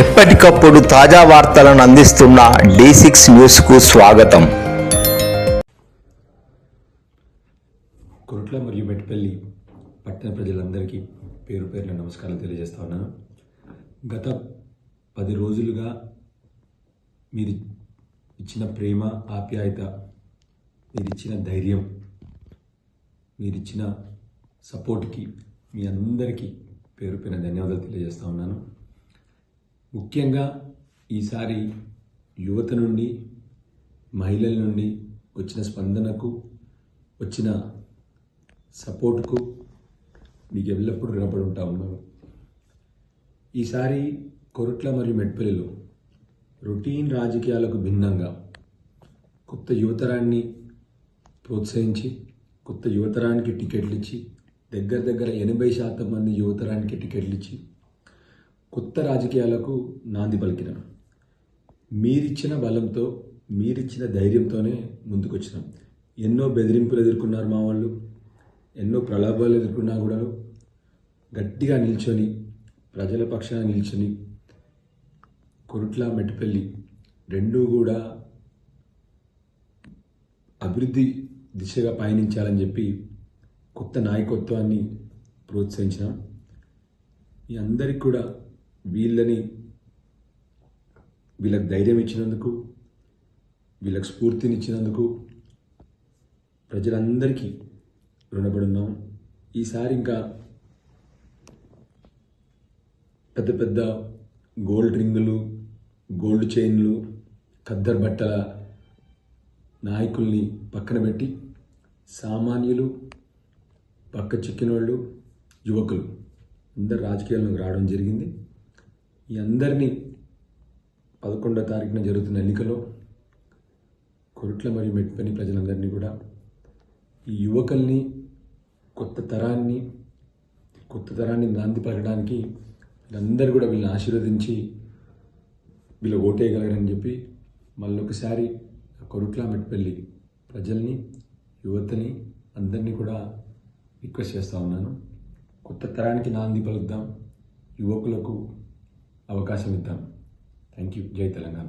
ఎప్పటికప్పుడు తాజా వార్తలను అందిస్తున్న డి సిక్స్ న్యూస్కు స్వాగతం. కొరట్ల మరియు మెట్పల్లి పట్టణ ప్రజలందరికీ పేరు పేరున నమస్కారం తెలియజేస్తా ఉన్నాను. గత పది రోజులుగా మీరు ఇచ్చిన ప్రేమ ఆప్యాయత మీరు ఇచ్చిన ధైర్యం మీరిచ్చిన సపోర్ట్కి మీ అందరికీ పేరు పైన ధన్యవాదాలు తెలియజేస్తా ఉన్నాను. ముఖ్యంగా ఈసారి యువత నుండి మహిళల నుండి వచ్చిన స్పందనకు వచ్చిన సపోర్ట్కు మీకు ఎల్లప్పుడూ రుణపడి ఉంటా ఉన్నాను. ఈసారి కొరట్ల మరియు మెట్పల్లిలో రొటీన్ రాజకీయాలకు భిన్నంగా కొత్త యువతరాన్ని ప్రోత్సహించి కొత్త యువతరానికి టికెట్లు ఇచ్చి దగ్గర దగ్గర ఎనభై శాతం మంది యువతరానికి టికెట్లు ఇచ్చి కొత్త రాజకీయాలకు నాంది పలికినాం మీరిచ్చిన బలంతో మీరిచ్చిన ధైర్యంతోనే ముందుకొచ్చినాం. ఎన్నో బెదిరింపులు ఎదుర్కొన్నారు మా వాళ్ళు. ఎన్నో ప్రలాభాలు ఎదుర్కొన్నా కూడా గట్టిగా నిల్చొని ప్రజల పక్షాన నిల్చొని కొరుట్ల మెట్టుపల్లి రెండూ కూడా అభివృద్ధి దిశగా పయనించాలని చెప్పి కొత్త నాయకత్వాన్ని ప్రోత్సహించినాం. మీ అందరికి కూడా వీళ్ళని వీళ్ళకి ధైర్యం ఇచ్చినందుకు వీళ్ళకి స్ఫూర్తినిచ్చినందుకు ప్రజలందరికీ రుణపడున్నాం. ఈసారి ఇంకా పెద్ద పెద్ద గోల్డ్ రింగులు గోల్డ్ చైన్లు ఖద్దర్ బట్టల నాయకుల్ని పక్కన పెట్టి సామాన్యులు పక్క చిక్కిన వాళ్ళు యువకులు అందరు రాజకీయాల్లోకి రావడం జరిగింది. ఈ అందరినీ పదకొండో తారీఖున జరుగుతున్న ఎన్నికలో కొరుట్ల మరియు మెట్పని ప్రజలందరినీ కూడా ఈ యువకుల్ని కొత్త తరాన్ని కొత్త తరాన్ని నాంది పలకడానికి వీళ్ళందరూ కూడా వీళ్ళని ఆశీర్వదించి వీళ్ళు ఓటేయగలరని చెప్పి మళ్ళీ ఒకసారి కొరుట్ల మెట్పల్లి ప్రజల్ని యువతని అందరినీ కూడా రిక్వెస్ట్ చేస్తూ ఉన్నాను. కొత్త తరానికి నాంది పలుద్దాం యువకులకు అవకాశం ఇద్దాం. థ్యాంక్ యూ జై తెలంగాణ.